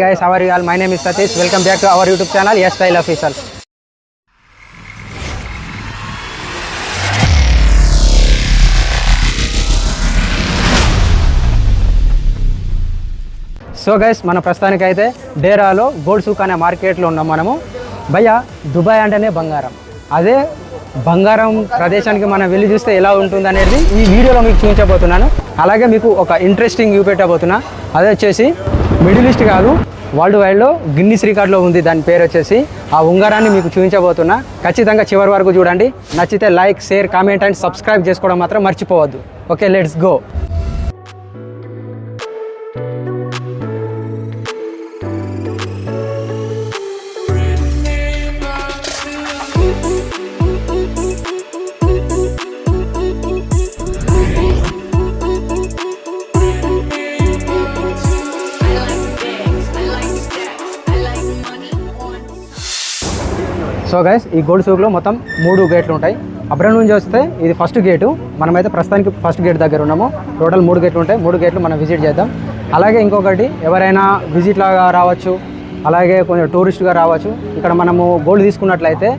guys, how are you all? My name is Satish. Welcome back to our YouTube channel, Yes Style Official. So guys మన ప్రస్తుతానికి అయితే డేరాలో gold సూక్ అనే మార్కెట్లో ఉన్నాం మనము భయ్య దుబాయ్ అంటేనే బంగారం అదే బంగారం ప్రదేశానికి మనం వెళ్ళి చూస్తే ఎలా ఉంటుంది అనేది ఈ వీడియోలో మీకు చూపించబోతున్నాను అలాగే మీకు ఒక ఇంట్రెస్టింగ్ వ్యూ పెట్టబోతున్నా అదే వచ్చేసి మిడిల్ ఈస్ట్ కాదు వరల్డ్ వైడ్లో గిన్నీస్ రికార్డులో ఉంది. దాని పేరు వచ్చేసి ఆ ఉంగరాన్ని మీకు చూపించబోతున్నా. ఖచ్చితంగా చివరి వరకు చూడండి. నచ్చితే like share comment and subscribe చేసుకోవడం మాత్రం మర్చిపోవద్దు. Okay let's go. So guys ఈ గోల్డ్ సూక్లో మొత్తం మూడు గేట్లు ఉంటాయి. అబ్రం నుంచి వస్తే ఇది ఫస్ట్ గేటు మనమైతే ప్రస్తుతానికి ఫస్ట్ గేట్ దగ్గర ఉన్నాము. టోటల్ మూడు గేట్లు ఉంటాయి. మూడు గేట్లు మనం విజిట్ చేద్దాం. అలాగే ఇంకొకటి ఎవరైనా విజిట్ లాగా రావచ్చు. అలాగే కొంచెం టూరిస్ట్గా రావచ్చు. ఇక్కడ మనము గోల్డ్ తీసుకున్నట్లయితే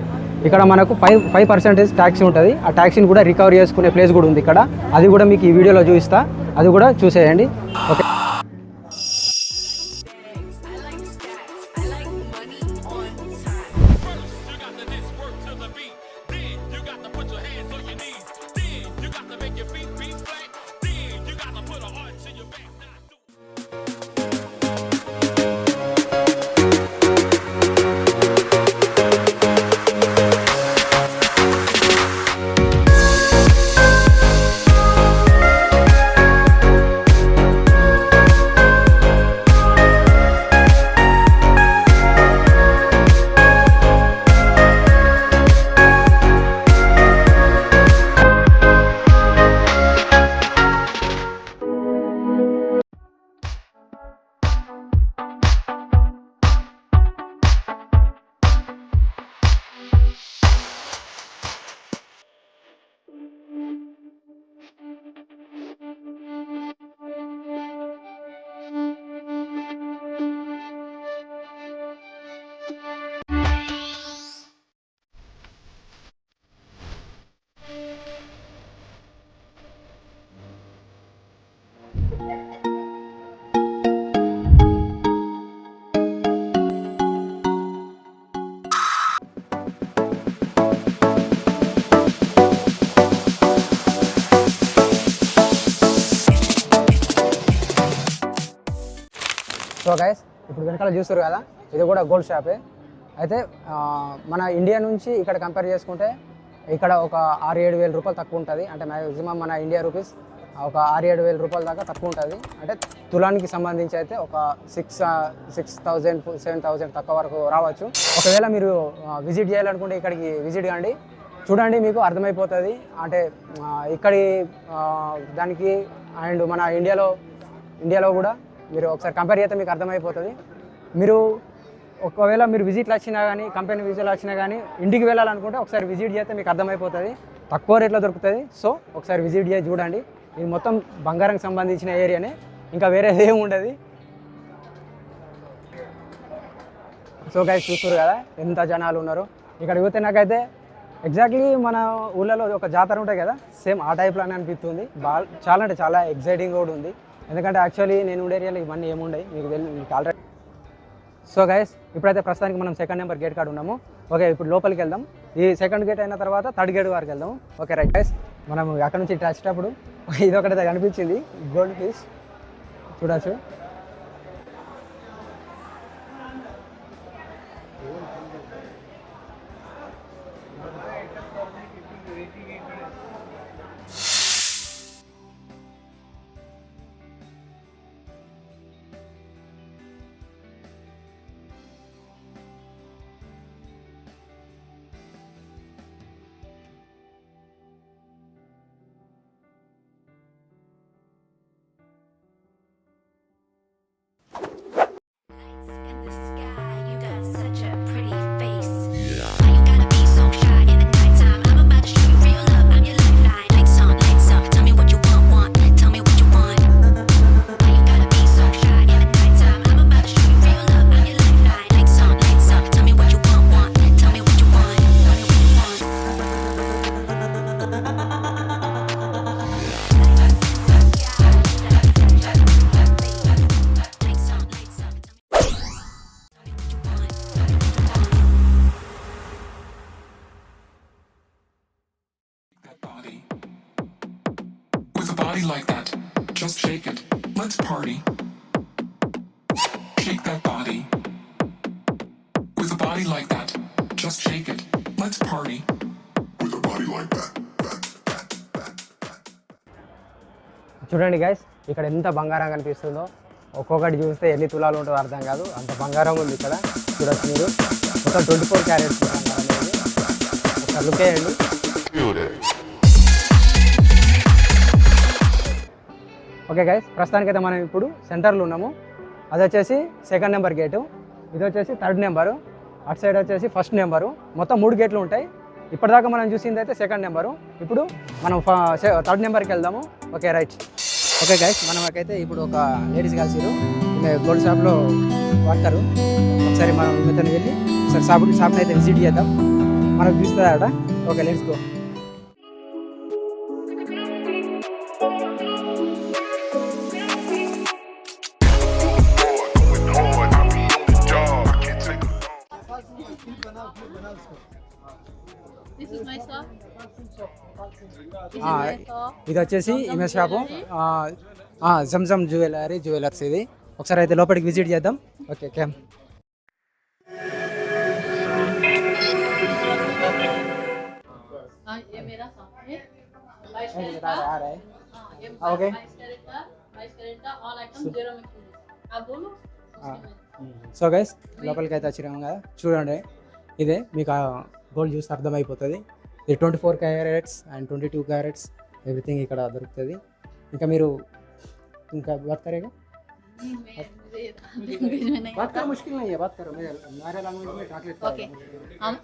ఇక్కడ మనకు ఫైవ్ ఫైవ్ పర్సెంటేజ్ ట్యాక్సీ ఉంటుంది. ఆ ట్యాక్సీని కూడా రికవర్ చేసుకునే ప్లేస్ కూడా ఉంది ఇక్కడ. అది కూడా మీకు ఈ వీడియోలో చూపిస్తా. అది కూడా చూసేయండి. ఓకే ఇప్పుడు చూస్తారు కదా. ఇది కూడా గోల్డ్ షాపే అయితే మన ఇండియా నుంచి ఇక్కడ కంపేర్ చేసుకుంటే ఇక్కడ ఒక ఆరు ఏడు వేల రూపాయలు తక్కువ ఉంటుంది. అంటే మ్యాక్సిమం మన ఇండియా రూపీస్ ఒక ఆరు ఏడు వేల రూపాయల దాకా తక్కువ ఉంటుంది. అంటే తులానికి సంబంధించి అయితే ఒక six six thousand seven thousand తక్కువ వరకు రావచ్చు. ఒకవేళ మీరు విజిట్ చేయాలనుకుంటే ఇక్కడికి విజిట్ కానీ చూడండి మీకు అర్థమైపోతుంది. అంటే ఇక్కడి దానికి అండ్ మన ఇండియాలో ఇండియాలో కూడా మీరు ఒకసారి కంపేర్ చేస్తే మీకు అర్థమైపోతుంది. మీరు ఒకవేళ మీరు విజిట్లు వచ్చినా కానీ కంపెనీ విజిట్లు వచ్చినా కానీ ఇంటికి వెళ్ళాలనుకుంటే ఒకసారి విజిట్ చేస్తే మీకు అర్థమైపోతుంది. తక్కువ రేట్లో దొరుకుతుంది. సో ఒకసారి విజిట్ చేసి చూడండి. ఇది మొత్తం బంగారంకి సంబంధించిన ఏరియానే ఇంకా వేరేది ఏమి ఉండదు. సో గైస్ చూస్తారు కదా ఎంత జనాలు ఉన్నారు. ఇక్కడ పోతే నాకైతే ఎగ్జాక్ట్లీ మన ఊళ్ళలో ఒక జాతర ఉంటుంది కదా సేమ్ ఆ టైప్లో అని అనిపిస్తుంది. బాగా చాలా అంటే చాలా ఎగ్జైటింగ్ కూడా ఉంది. ఎందుకంటే యాక్చువల్లీ నేను ఉండే ఏరియాలో ఇవన్నీ ఏముండయి. మీకు తెలియదు మీకు ఆల్రెడీ సో గైస్ ఇప్పుడైతే ప్రస్తుతానికి మనం సెకండ్ నెంబర్ గేట్ కాడ ఉన్నాము. ఓకే ఇప్పుడు లోపలికి వెళ్దాం. ఈ సెకండ్ గేట్ అయిన తర్వాత థర్డ్ గేట్ వరకు వెళ్దాం. ఓకే రైట్ గైస్ మనం అక్కడ నుంచి ఇట్లా వచ్చేటప్పుడు ఇది ఒకటి కనిపించింది. గోల్డ్ పీస్ చూడచ్చు. చూడండి గైస్ ఇక్కడ ఎంత బంగారం కనిపిస్తుందో. ఒక్కొక్కటి చూస్తే ఎన్ని తులాలు ఉంటుందో అర్థం కాదు. అంత బంగారం ఉంది ఇక్కడ. చూడొచ్చు మీరు. మొత్తం ట్వంటీ ఫోర్ క్యారెట్స్ బంగారం అనేది. లుక్ వేయండి ఓకే గైస్ ప్రస్తుతానికైతే మనం ఇప్పుడు సెంటర్లో ఉన్నాము. అది వచ్చేసి సెకండ్ నెంబర్ గేటు ఇది వచ్చేసి థర్డ్ నెంబరు అటు సైడ్ వచ్చేసి ఫస్ట్ నెంబరు మొత్తం మూడు గేట్లు ఉంటాయి. ఇప్పటిదాకా మనం చూసింది అయితే సెకండ్ నెంబరు ఇప్పుడు మనం థర్డ్ నెంబర్కి వెళ్దాము. ఓకే రైట్ ఓకే గైస్ మనకైతే ఇప్పుడు ఒక లేడీస్ కలిసిరు గోల్డ్ షాప్లో వాడతారు. ఒకసారి మనం ఈమెతో వెళ్ళి ఒకసారి షాప్ షాప్ని అయితే విజిట్ చేద్దాం. మనకు చూస్తుంది ఆడ? ఓకే లెట్స్ గో ఇది వచ్చేసి ఇమే షాపు. జంజమ్ జ్యువెలరీ జ్యువెలర్స్ ఇది. ఒకసారి అయితే లోపలికి విజిట్ చేద్దాం. Okay cam okay. So guys లోపలికి అయితే వచ్చినాము కదా. చూడండి. ఇదే మీకు గోల్డ్ చూస్తే అర్థమైపోతుంది. ఇది twenty four carats and twenty two carats everything ఇక్కడ దొరుకుతుంది ఇంకా మీరు ఇంకా బాత్ కరేగా नहीं, मैं मुझे लैंग्वेज में नहीं बात आता करो मुश्किल नहीं है बात करो मेरे हमारे लैंग्वेज में ट्रांसलेट ओके हम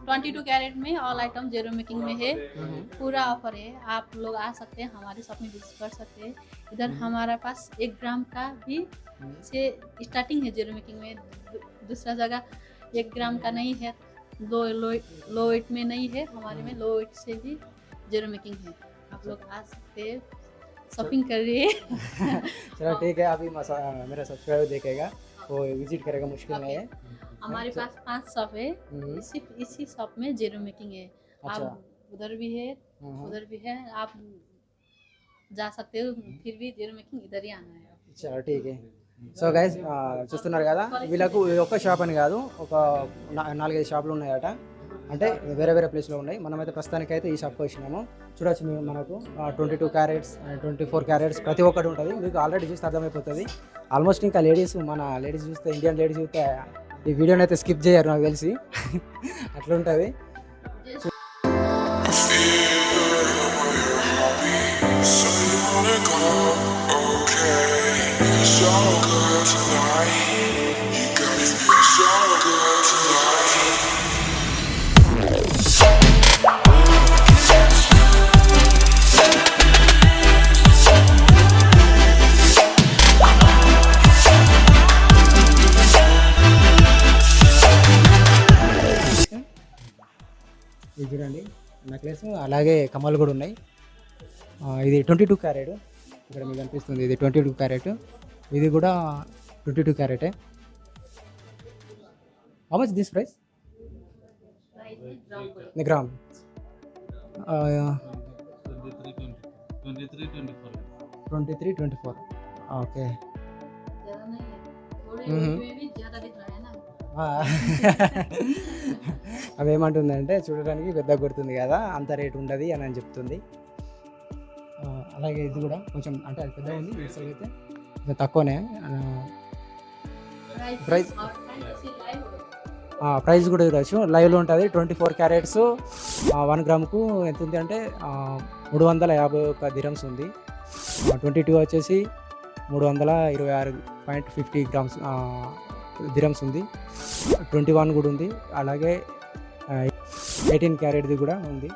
ट्वेंटी टू कैरेट में ऑल आइटम जीरो मेकिंग में है पूरा ऑफर है आप लोग आ सकते हैं हमारे शॉप में विजिट कर सकते हैं इधर हमारे पास एक ग्राम का भी से स्टार्टिंग है जीरो मेकिंग में दू- दूसरा जगह एक ग्राम का नहीं है लो लो लो एट में नहीं है हमारे में लो एट से भी जेरो मेकिंग है। आप लोग आ सकते हैं शॉपिंग कर रही है चलो ठीक है अभी मेरा सब्सक्राइबर देखेगा वो विज़िट करेगा मुश्किल नहीं है। हमारे अच्छा। पास पाँच शॉप है सिर्फ़ इसी शॉप में जेरो मेकिंग है। अच्छा। आप उधर भी है हम्म। उधर भी है आप जा सकते हो हम्म। फिर भी जेरो मेकिंग इधर ही आना है। चलो ठीक है। సో గైస్ చూస్తున్నారు కదా వీళ్ళకు ఒక్క షాప్ అని కాదు ఒక నాలుగైదు షాపులు ఉన్నాయట. అంటే వేరే వేరే ప్లేస్లో ఉన్నాయి. మనమైతే ప్రస్తుతానికి అయితే ఈ షాప్కి వచ్చినాము. చూడొచ్చు మేము మనకు twenty two carats twenty four carats ప్రతి ఒక్కటి ఉంటుంది. మీకు ఆల్రెడీ చూస్తే అర్థమైపోతుంది. ఆల్మోస్ట్ ఇంకా లేడీస్ మన లేడీస్ చూస్తే ఇండియన్ లేడీస్ చూస్తే ఈ వీడియోని అయితే స్కిప్ చేయరు నాకు తెలిసి. అట్లా ఉంటుంది నెక్లెస్ అలాగే కమ్మలు కూడా ఉన్నాయి ఆ, ఇది ట్వంటీ టూ క్యారెట్ ఇక్కడ మీకు కనిపిస్తుంది ఇది ట్వంటీ టూ క్యారెట్ ఇది కూడా twenty two క్యారెటే how much this price the gram twenty three twenty four okay ज्यादा नहीं है थोड़े हम्म। weight में भी ज्यादा दिख रहा है ना అవి ఏమంటుందంటే చూడడానికి పెద్ద కొడుతుంది కదా అంత రేట్ ఉండదు అని అని చెప్తుంది. అలాగే ఇది కూడా కొంచెం అంటే అది పెద్ద ఉంది అయితే తక్కువనే. ప్రైస్ ప్రైస్ కూడా చూడవచ్చు లైవ్లో ఉంటుంది ట్వంటీ ఫోర్ క్యారెట్స్. వన్ గ్రామ్కు ఎంత ఉంది అంటే మూడు వందల యాభై ఒక్క దిరమ్స్ ఉంది. ట్వంటీ టూ వచ్చేసి మూడు వందల ఇరవై ఆరు పాయింట్ ఫిఫ్టీ గ్రామ్స్ దిరమ్స్ ఉంది. ట్వంటీ వన్ కూడా ఉంది. అలాగే ఎయిటీన్ క్యారెట్ది కూడా ఉంది.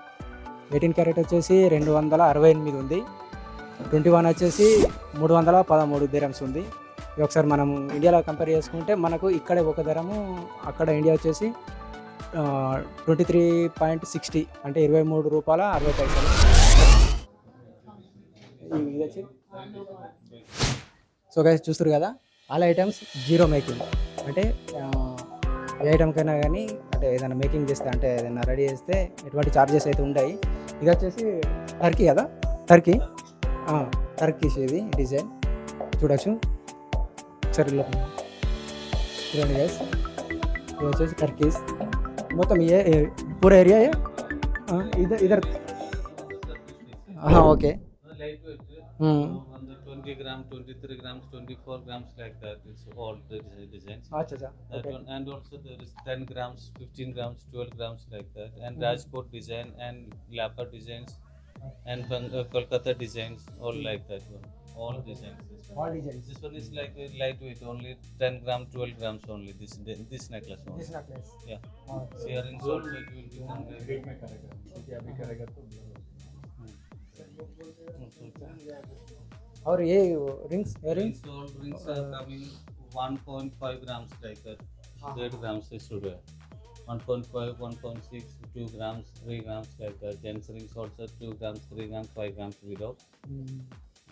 ఎయిటీన్ క్యారెట్ వచ్చేసి రెండు వందల అరవై ఎనిమిది ఉంది. ట్వంటీ వన్ వచ్చేసి మూడు వందల పదమూడు దిరమ్స్ ఉంది. ఒకసారి మనం ఇండియాలో కంపేర్ చేసుకుంటే మనకు ఇక్కడే ఒక ధరము అక్కడ ఇండియా వచ్చేసి ట్వంటీ త్రీ పాయింట్ సిక్స్టీ అంటే ఇరవై మూడు రూపాయల అరవై పైసలు. ఇది వచ్చి. సో గైస్ చూస్తారు కదా? ఆల్ ఐటమ్స్ జీరో మేకింగ్ అంటే ఆ, ఏ ఐటమ్కైనా కానీ అంటే ఏదైనా మేకింగ్ చేస్తే అంటే ఏదైనా రెడీ చేస్తే ఎటువంటి ఛార్జెస్ అయితే ఉంటాయి ఇది వచ్చేసి టర్కీ కదా? టర్కీ? టర్కీస్ ఇది డిజైన్. చూడొచ్చు. సరే చూడండి గైస్ ఇది వచ్చేసి టర్కీస్ మొత్తం ఏ ఏ- ఏరియా ఏ? ఆ, ఇదర్ either okay. 20 grams, 23 grams, 24 grams like that. It's all the design, designs. Achha, achha. That okay. one, and also there is 10 grams, 15 grams, 12 grams like that. And mm. Rajkot design and Lapa designs and Bang- uh, Kolkata designs, all like that one. All designs. This one. All designs. This one is like uh, lightweight, only 10 gram, 12 grams only. This this necklace only. This necklace. Yeah. Earrings also it will become. और ये rings rings gold rings are coming 1.5 gram से लेकर ग्राम से शुरू ग्राम 3 ग्राम से लेकर ग्राम ग्राम 5 gram से below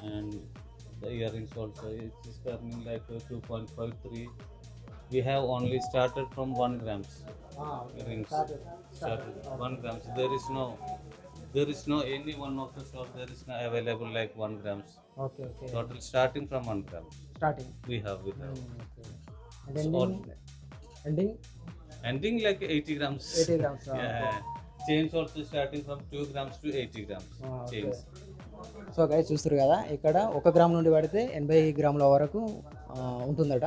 and the earrings also like we have only started from 1 grams हाँ rings is no there is no any one of there is no available like one grams okay okay total starting from one gram starting we have we ending ending like eighty grams eighty grams chains also starting from two grams to eighty grams chains so guys చూస్తారు కదా ఇక్కడ ఒక gram నుండి పడితే ఎనభై గ్రాముల వరకు ఉంటుందట.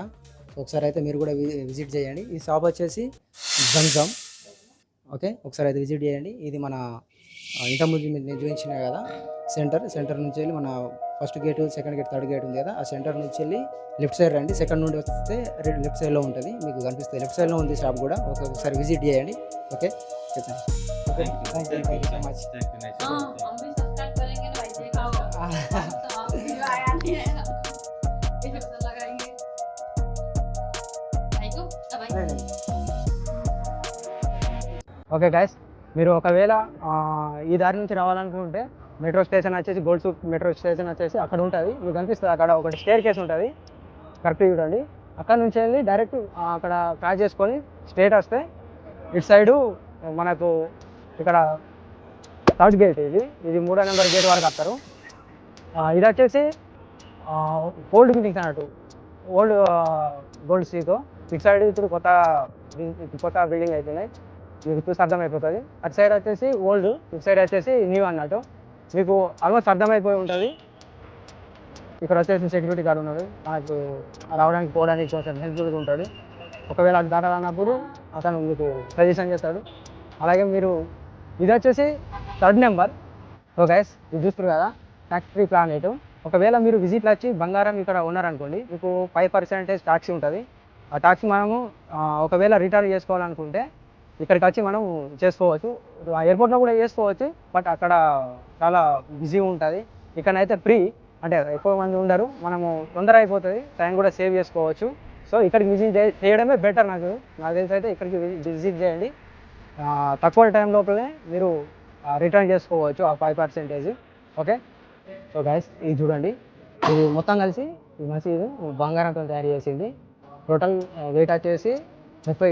ఒకసారి అయితే మీరు కూడా విజిట్ చేయండి. ఈ షాప్ వచ్చేసి జంజమ్ ఓకే ఒకసారి అయితే విజిట్ చేయండి. ఇది మన ఇంతకుముందు మీరు నేను చూపించిన కదా సెంటర్ సెంటర్ నుంచి వెళ్ళి మన first gate second gate third gate ఉంది కదా ఆ సెంటర్ నుంచి వెళ్ళి లెఫ్ట్ సైడ్ రండి. సెకండ్ నుండి వస్తే లెఫ్ట్ సైడ్లో ఉంటుంది మీకు కనిపిస్తుంది. లెఫ్ట్ సైడ్లో ఉంది షాప్ కూడా ఒక- ఒకసారి విజిట్ చేయండి. ఓకే? చెప్తాను. ఓకే? Thank మీరు ఒకవేళ ఈ దారి నుంచి రావాలనుకుంటే మెట్రో స్టేషన్ వచ్చేసి గోల్డ్ సూప్ మెట్రో స్టేషన్ వచ్చేసి అక్కడ ఉంటుంది. మీకు కనిపిస్తుంది అక్కడ ఒకటి స్టేర్ కేసు ఉంటుంది. కరెక్ట్ చూడండి. అక్కడ నుంచి వెళ్ళి డైరెక్ట్ అక్కడ క్రాస్ చేసుకొని స్టేట్ వస్తే ఇటు సైడు మనకు ఇక్కడ థర్డ్ గేట్ ఇది. ఇది మూడో నెంబర్ గేట్ వరకు వస్తారు. ఇది వచ్చేసి ఓల్డ్ బిల్డింగ్స్ అన్నట్టు. ఓల్డ్ గోల్డ్ సీతో. ఇటు సైడ్ ఇప్పుడు కొత్త కొత్త బిల్డింగ్ అవుతున్నాయి చూసి అర్థమైపోతుంది. అటు సైడ్ వచ్చేసి ఓల్డ్ ఇటు సైడ్ వచ్చేసి న్యూ అన్నట్టు. మీకు ఆల్మోస్ట్ అర్థమైపోయి ఉంటుంది. ఇక్కడ వచ్చేసి సెక్యూరిటీ గార్డ్ ఉన్నాడు నాకు రావడానికి పోవడానికి కొంచెం హెల్ప్ఫుల్గా ఉంటాడు ఒకవేళ అది దాటాలన్నప్పుడు అతను మీకు సజెషన్ చేస్తాడు. అలాగే మీరు ఇది వచ్చేసి థర్డ్ నెంబర్. ఓ గైస్ ఇది చూస్తారు కదా? ఫ్యాక్టరీ ప్లానెట్ ఒకవేళ మీరు విజిట్లో వచ్చి బంగారం ఇక్కడ ఉన్నారనుకోండి మీకు ఫైవ్ పర్సెంటేజ్ ట్యాక్సీ ఉంటుంది. ఆ ట్యాక్సీ మనము ఒకవేళ రిటర్న్ చేసుకోవాలనుకుంటే ఇక్కడికి వచ్చి మనం చేసుకోవచ్చు. ఆ ఎయిర్పోర్ట్లో కూడా చేసుకోవచ్చు బట్ అక్కడ చాలా బిజీ ఉంటుంది. ఇక్కడైతే ఫ్రీ అంటే ఎక్కువ మంది ఉండరు. మనము తొందర అయిపోతుంది టైం కూడా సేవ్ చేసుకోవచ్చు. సో ఇక్కడికి విజిట్ చేయడమే బెటర్ నాకు. నాకు తెలిసి అయితే ఇక్కడికి విజిట్ చేయండి. తక్కువ టైం లోపలనే మీరు రిటర్న్ చేసుకోవచ్చు ఆ five percentage. Okay? So guys ఇది చూడండి. ఇది మొత్తం కలిసి ఈ మసీదు బంగారంతో తయారు చేసింది. టోటల్ వెయిట్ వచ్చేసి ముప్పై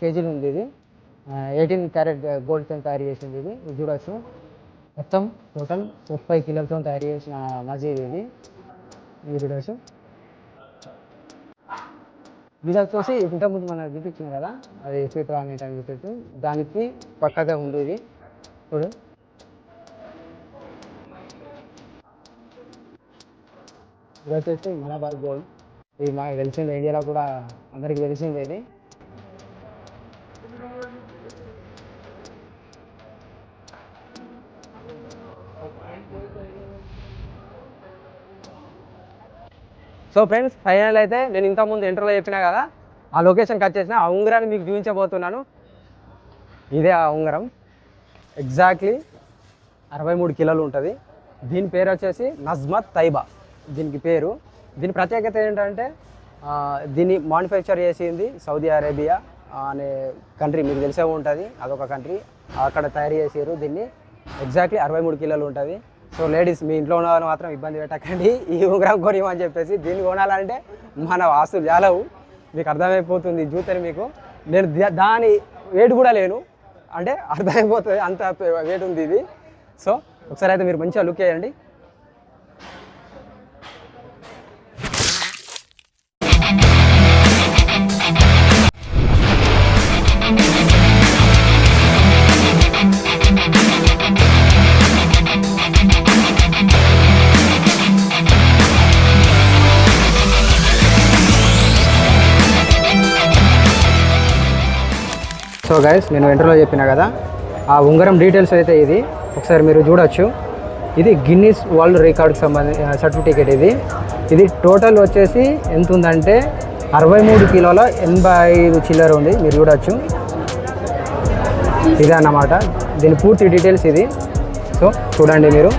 కేజీలు ఉంది ఇది ఎయిటీన్ క్యారెట్ గోల్డ్తో తయారు చేసింది ఇది ఇది మొత్తం టోటల్ ముప్పై కిలోలతో తయారు చేసిన మజీద్ ఇది ఇది చూడొచ్చు ఇది వచ్చేసి ఇంతకుముందు మనం చూపించింది కదా అది సీతా అని చూపించు. దానికి పక్కగా ఉంది ఇది చూడు. ఇది వచ్చేసి మలబార్ గోల్డ్. ఇది మాకు తెలిసింది ఇండియాలో కూడా అందరికీ తెలిసింది ఇది. సో ఫ్రెండ్స్ ఫైనల్ అయితే నేను ఇంతకుముందు ఇంటర్లో చెప్పినా కదా ఆ లొకేషన్కి వచ్చేసిన ఆ ఉంగరాన్ని మీకు చూపించబోతున్నాను. ఇదే ఆ ఉంగరం. ఎగ్జాక్ట్లీ అరవై మూడు కిలోలు ఉంటుంది. దీని పేరు వచ్చేసి నజ్మత్ తైబా. దీనికి పేరు. దీని ప్రత్యేకత ఏంటంటే దీన్ని మ్యానుఫ్యాక్చర్ చేసింది సౌదీ అరేబియా అనే కంట్రీ మీకు తెలిసే ఉంటుంది. అదొక కంట్రీ అక్కడ తయారు చేసారు దీన్ని. ఎగ్జాక్ట్లీ అరవై మూడు కిలోలు ఉంటుంది. సో లేడీస్ మీ ఇంట్లో ఉన్న మాత్రం ఇబ్బంది పెట్టకండి. ఈ ఉంగరం కొనియమని చెప్పేసి దీన్ని కొనాలంటే మన ఆస్తులు చాలవు. మీకు అర్థమైపోతుంది చూస్తే మీకు. నేను దాని వెయిట్ కూడా లేను. అంటే అర్థమైపోతుంది అంత వెయిట్ ఉంది ఇది. సో ఒకసారి అయితే మీరు మంచిగా లుక్ చేయండి. సో గైస్ నేను ఇంటర్లో చెప్పిన కదా ఆ ఉంగరం డీటెయిల్స్ అయితే ఇది. ఒకసారి మీరు చూడొచ్చు. ఇది గిన్నీస్ వరల్డ్ రికార్డ్కి సంబంధించిన సర్టిఫికేట్ ఇది. ఇది టోటల్ వచ్చేసి ఎంత ఉందంటే అరవై మూడు కిలోల ఎనభై ఐదు చిల్లర ఉంది. మీరు చూడొచ్చు. ఇదే అన్నమాట దీని పూర్తి డీటెయిల్స్ ఇది. సో చూడండి మీరు.